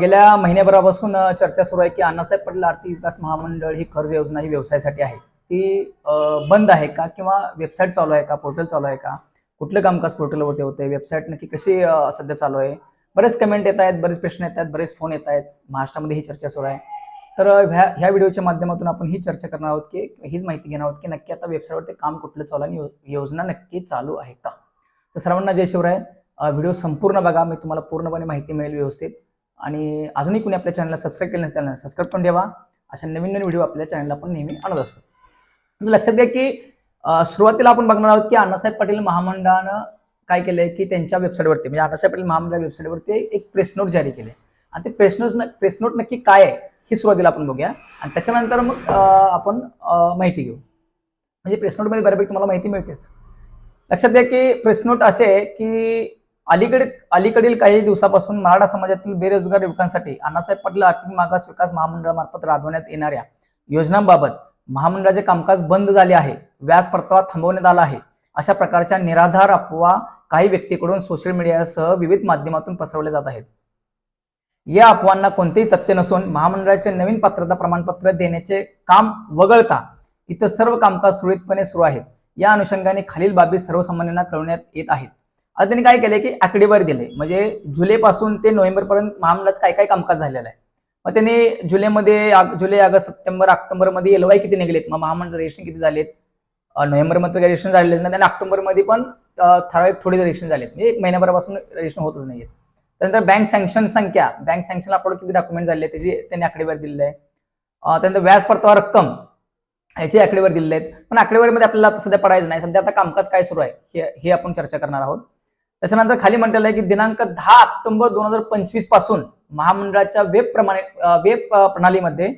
गेल्या महिन्याभरापासून चर्चा सुरू आहे की अण्णासाहेब पाटील आर्थिक विकास महामंडळ ही कर्ज योजना ही व्यवसायासाठी आहे. ती बंद आहे का किंवा वेबसाईट चालू आहे का पोर्टल चालू आहे का? कुठलं कामकाज पोर्टलवरती होते वेबसाईट नक्की कशी सध्या चालू आहे? बरेच कमेंट येत आहेत बरेच प्रश्न येत आहेत बरेच फोन येत आहेत. महाराष्ट्रामध्ये ही चर्चा सुरू आहे. तर ह्या ह्या व्हिडिओच्या माध्यमातून आपण ही चर्चा करणार आहोत की हीच माहिती घेणार आहोत की नक्की आता वेबसाईटवरती काम कुठलं चालू आहे आणि योजना नक्की चालू आहे का? तर सर्वांना जय शिवराय. व्हिडिओ संपूर्ण बघा. मी तुम्हाला पूर्णपणे माहिती मिळेल व्यवस्थित. आणि अजूनही कुणी आपल्या चॅनलला सबस्क्राईब केलं नसेल सबस्क्राईब पण ठेवा. अशा नवीन नवीन व्हिडिओ आपल्या चॅनलला आपण नेहमी आणत असतो. म्हणजे लक्षात घ्या की सुरुवातीला आपण बघणार आहोत की अण्णासाहेब पाटील महामंडळानं काय केलंय की त्यांच्या वेबसाईटवरती म्हणजे अण्णासाहेब पाटील महामंडळ वेबसाईटवरती एक प्रेस नोट जारी केले आणि ते प्रेस नोट प्रेस नोट नक्की काय आहे ही सुरुवातीला आपण बघूया. आणि त्याच्यानंतर मग आपण माहिती घेऊ. म्हणजे प्रेस नोटमध्ये बऱ्यापैकी तुम्हाला माहिती मिळतेच. लक्षात घ्या की प्रेस नोट असे आहे की अलीकडे अलीकडील काही दिवसापासून मराठा समाजातील बेरोजगार युवकांसाठी अण्णासाहेब पाटील आर्थिक मागास विकास महामंडळामार्फत राबवण्यात येणाऱ्या योजनांबाबत महामंडळाचे कामकाज बंद झाले आहे. व्याज परतावा थांबवण्यात आला आहे. अशा प्रकारच्या निराधार अफवा काही व्यक्तीकडून सोशल मीडियासह विविध माध्यमातून पसरवल्या जात आहेत. या अफवांना कोणतेही तथ्य नसून महामंडळाचे नवीन पात्रता प्रमाणपत्र देण्याचे काम वगळता इतर सर्व कामकाज सुरळीतपणे सुरू आहेत. या अनुषंगाने खालील बाबी सर्वसामान्यांना कळवण्यात येत आहेत. आता त्यांनी काय केलंय की आकडेवारी दिले म्हणजे जुलैपासून ते नोव्हेंबरपर्यंत महामंडळाचं काय काय कामकाज झालेलं आहे. मग त्यांनी जुलैमध्ये जुलै ऑगस्ट सप्टेंबर ऑक्टोबरमध्ये एल वाय किती निघलेत? मग महामंडळ रजिस्ट्रेशन किती झालेत? नोव्हेंबरमध्ये रजिस्ट्रेशन झालेलेच नाही. आणि ऑक्टोबरमध्ये पण ठराविक थोडे रजिस्ट्रेशन झालेत. म्हणजे एक महिन्याभरापासून रजिस्ट्रेशन होतच नाहीये त्यानंतर बँक सँक्शन संख्या. बँक सँक्शन अपलोड किती डॉक्युमेंट झाले त्याची त्यांनी आकडेवारी दिलेली आहे. त्यानंतर व्याज परतावा रक्कम. याची आकडेवारी दिलेले आहेत. पण आकडेवारीमध्ये आपल्याला आता सध्या पडायचं नाही. सध्या आता कामकाज काय सुरू आहे? हे हे आपण चर्चा करणार आहोत. त्याच्यानंतर खाली म्हटलेलं आहे की दिनांक दहा ऑक्टोबर दोन हजार पंचवीसपासून महामंडळाच्या वेब प्रमाणे वेब प्रणालीमध्ये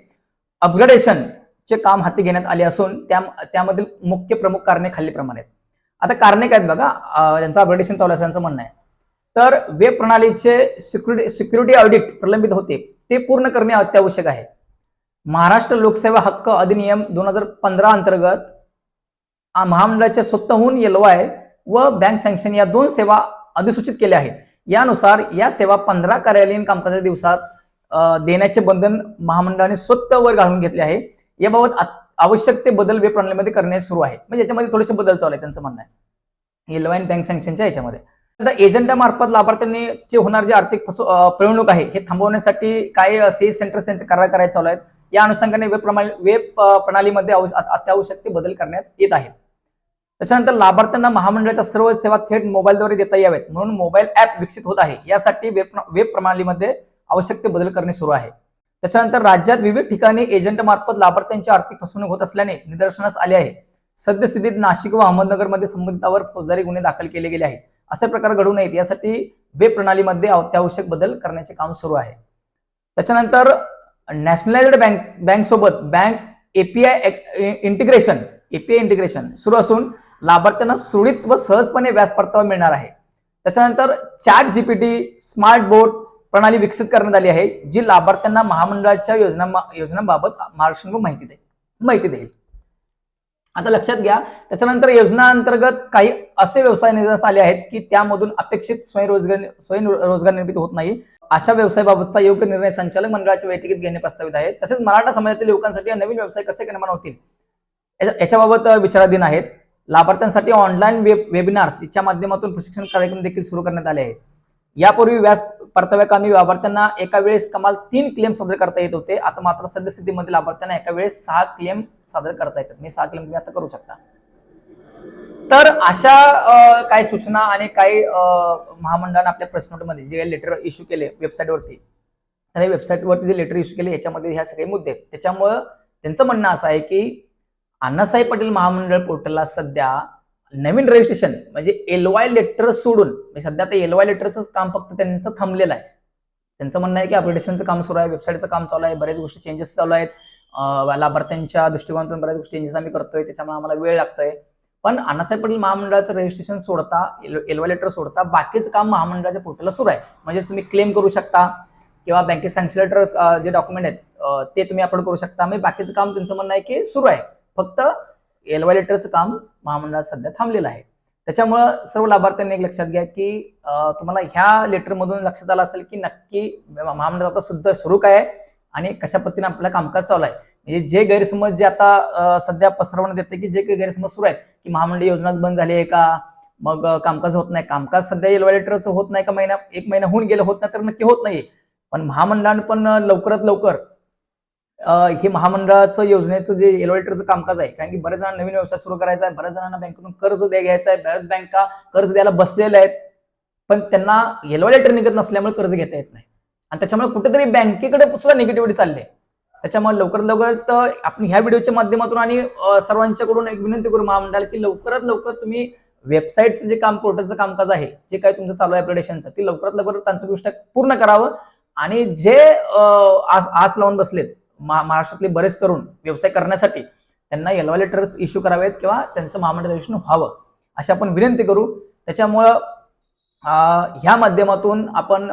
अपग्रेडेशन चे काम हाती घेण्यात आले असून त्या त्यामधील मुख्य प्रमुख कारणे खालीप्रमाणे आहेत. आता कारणे काय आहेत बघा यांचं त्यांचं अपग्रेडेशन चालू असं त्यांचं म्हणणं आहे. तर वेब प्रणालीचे सिक्युरिटी सिक्युरिटी ऑडिट प्रलंबित होते ते पूर्ण करणे अत्यावश्यक आहे. महाराष्ट्र लोकसेवा हक्क अधिनियम दोन हजार पंधरा अंतर्गत महामंडळाच्या स्वतःहून एलवाय व बँक सँक्शन या दोन सेवा अधिसूचित केल्या आहेत. यानुसार या सेवा पंधरा कार्यालयीन कामकाजाच्या दिवसात देण्याचे बंधन महामंडळाने स्वतःवर घालून घेतले आहे. याबाबत आवश्यक ते बदल वेब प्रणालीमध्ये करणे सुरू आहे. म्हणजे याच्यामध्ये थोडेसे बदल चालू आहे त्यांचं म्हणणं आहे. एलवाय बँक सँक्शनच्या याच्यामध्ये. आता एजंटामार्फत लाभार्थ्यांनी होणार जे आर्थिक फसव पिळवणूक आहे हे थांबवण्यासाठी काय सी सेंटर्स त्यांचे करार करायचे चालू आहेत? या अनुषंगाने वेब प्रणाली वेब प्रणालीमध्ये अत्यावश्यक ते बदल करण्यात येत आहेत. त्याच्यानंतर लाभार्थ्यांना महामंडळाच्या सर्व सेवा थेट मोबाईलद्वारे देता यावेत. म्हणून मोबाईल ऍप विकसित होत आहे. यासाठी वेब वेब प्रणालीमध्ये आवश्यक ते बदल करणे सुरू आहे. त्याच्यानंतर राज्यात विविध ठिकाणी एजंट मार्फत लाभार्थ्यांची आर्थिक फसवणूक होत असल्याने निदर्शनास आले आहे. सद्यस्थितीत नाशिक व अहमदनगरमध्ये संबंधितावर फौजदारी गुन्हे दाखल केले गेले आहेत. असे प्रकार घडू नयेत. यासाठी वेब प्रणालीमध्ये अत्यावश्यक बदल करण्याचे काम सुरू आहे. त्याच्यानंतर नॅशनलाइज्ड बँक बँक सोबत bank API integration API integration सुरू असून लाभार्थ्यांना सुरळीत व सहजपणे व्याज परतावा मिळणार आहे. त्याच्यानंतर चॅट जीपीटी स्मार्ट बोर्ड प्रणाली विकसित करण्यात आली आहे जी लाभार्थ्यांना महामंडळाच्या योजना योजनांबाबत मार्गदर्शन व माहिती देईल माहिती देईल. आता लक्षात घ्या त्याच्यानंतर योजना अंतर्गत काही असे व्यवसाय निदर्शनास आले आहेत की त्यामधून अपेक्षित स्वयंरोजगार स्वयंरोजगार निर्मिती होत नाही. अशा व्यवसायाबाबतचा योग्य निर्णय संचालक मंडळाच्या बैठकीत घेणे प्रस्तावित आहे. तसेच मराठा समाजातील लोकांसाठी नवीन व्यवसाय कसे निर्माण होतील? याच्या- याच्याबाबत विचाराधीन आहेत. लाभार्थ्यांसाठी ऑनलाईन वेब वेबिनार्स याच्या माध्यमातून प्रशिक्षण कार्यक्रम देखील सुरू करण्यात आले आहेत. यापूर्वी व्याज परताव्याकामी लाभार्थ्यांना एका वेळेस कमाल तीन क्लेम सादर करता येत होते. आता मात्र सद्यस्थितीमध्ये लाभार्थ्यांना एका वेळेस सहा क्लेम सादर करता येतात. मी सहा क्लेम तुम्ही आता करू शकता. तर अशा काही सूचना आणि काही अ, महामंडळाने आपल्या प्रश्नोटमध्ये जे लेटर इश्यू केले वेबसाईटवरती तर हे वेबसाईटवरती जे लेटर इश्यू केले याच्यामध्ये ह्या सगळे मुद्दे आहेत. त्याच्यामुळं त्यांचं म्हणणं असं आहे की अण्णासाहेब पाटील महामंडळ पोर्टलला सध्या नवीन रजिस्ट्रेशन म्हणजे एल वाय लेटर सोडून म्हणजे सध्या आता एल वाय लेटरचंच काम फक्त त्यांचं थांबलेलं आहे. त्यांचं म्हणणं आहे की अपडेशनचं काम सुरू आहे वेबसाईटचं काम चालू आहे बऱ्याच गोष्टी चेंजेस चालू आहेत. लाभार्थ्यांच्या दृष्टिकोनातून बऱ्याच गोष्टी चेंजेस आम्ही करतोय त्याच्यामुळे आम्हाला वेळ लागतोय. पण अण्णासाहेब पाटील महामंडळाचं रजिस्ट्रेशन सोडता एल वाय लेटर सोडता बाकीचं काम महामंडळाच्या पोर्टलला सुरू आहे. म्हणजे तुम्ही क्लेम करू शकता किंवा बँकेत सँक्शन लेटर जे डॉक्युमेंट आहेत ते तुम्ही अपलोड करू शकता. म्हणजे बाकीचं काम त्यांचं म्हणणं आहे की सुरू आहे. फक्त एलवायलेटरचं काम महामंडळात सध्या थांबलेलं आहे. त्याच्यामुळं सर्व लाभार्थ्यांनी एक लक्षात घ्या की तुम्हाला ह्या लेटरमधून लक्षात आलं असेल की नक्की महामंडळ आता सुद्धा सुरू काय आहे आणि कशा पद्धतीने आपलं कामकाज चालू आहे. म्हणजे जे गैरसमज जे आता सध्या पसरवण्यात येते की जे काही गैरसमज सुरू आहेत की महामंडळ योजना बंद झाली आहे का? मग कामकाज होत नाही. कामकाज सध्या एलवायलेटरचं होत नाही का महिना? एक महिना होऊन गेलं होत नाही तर नक्की होत नाही पण महामंडळानं पण लवकरात लवकर हे महामंडळाचं योजनेचं जे एल्युलेटरचं कामकाज आहे कारण की बरेच जणांना नवीन व्यवसाय सुरू करायचा आहे बऱ्याच जणांना बँकेतून कर्ज द्या घ्यायचं आहे बऱ्याच बँका कर्ज द्यायला बसलेल्या आहेत पण त्यांना एल्युलेटर निघत नसल्यामुळे कर्ज घेता येत नाही. आणि त्याच्यामुळे कुठेतरी बँकेकडे सुद्धा निगेटिव्हिटी चालली आहे. त्याच्यामुळे लवकरात लवकर आपण ह्या व्हिडिओच्या माध्यमातून आणि सर्वांच्याकडून एक विनंती करू महामंडळाला की लवकरात लवकर तुम्ही वेबसाईटचं जे काम पोर्टलचं कामकाज आहे जे काही तुमचं चालू आहे ॲप्लिकेशनचं ते लवकरात लवकर तांत्रिकदृष्ट्या पूर्ण करावं. आणि जे आस आस लावून बसलेत महाराष्ट्रातले बरेच तरुण व्यवसाय करण्यासाठी त्यांना एलवा लेटर इश्यू करावेत किंवा त्यांचं महामंडळ व्हावं अशी आपण विनंती करू. त्याच्यामुळं ह्या माध्यमातून आपण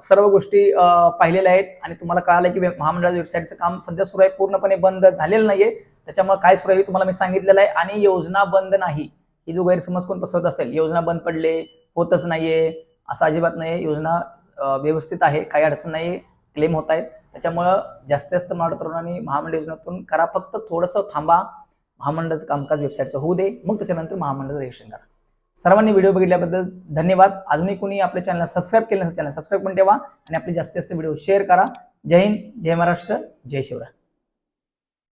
सर्व गोष्टी पाहिलेल्या आहेत आणि तुम्हाला कळालं की महामंडळाच्या वेबसाईटचं काम सध्या सुरू आहे पूर्णपणे बंद झालेलं नाहीये. त्याच्यामुळे काय सुरू आहे तुम्हाला मी सांगितलेलं आहे आणि योजना बंद नाही. ही जो गैरसमज कोण पसरत असेल योजना बंद पडले होतच नाहीये असं अजिबात नाही योजना व्यवस्थित आहे काही अडचण नाही क्लेम होत आहेत. त्याच्यामुळं जास्तीत जास्त मराठा तरुणांनी महामंडळ योजनेतून करा. फक्त थोडंसं थांबा. महामंडळाचं कामकाज वेबसाईटचं होऊ दे. मग त्याच्यानंतर महामंडळाचं रजिस्ट्रेशन करा. सर्वांनी व्हिडिओ बघितल्याबद्दल धन्यवाद. अजूनही कोणी आपल्या चॅनलला सबस्क्राईब केलं नसेल चॅनल सबस्क्राईब पण ठेवा. आणि आपले जास्तीत जास्त व्हिडिओ शेअर करा. जय हिंद जय महाराष्ट्र जय शिवराय.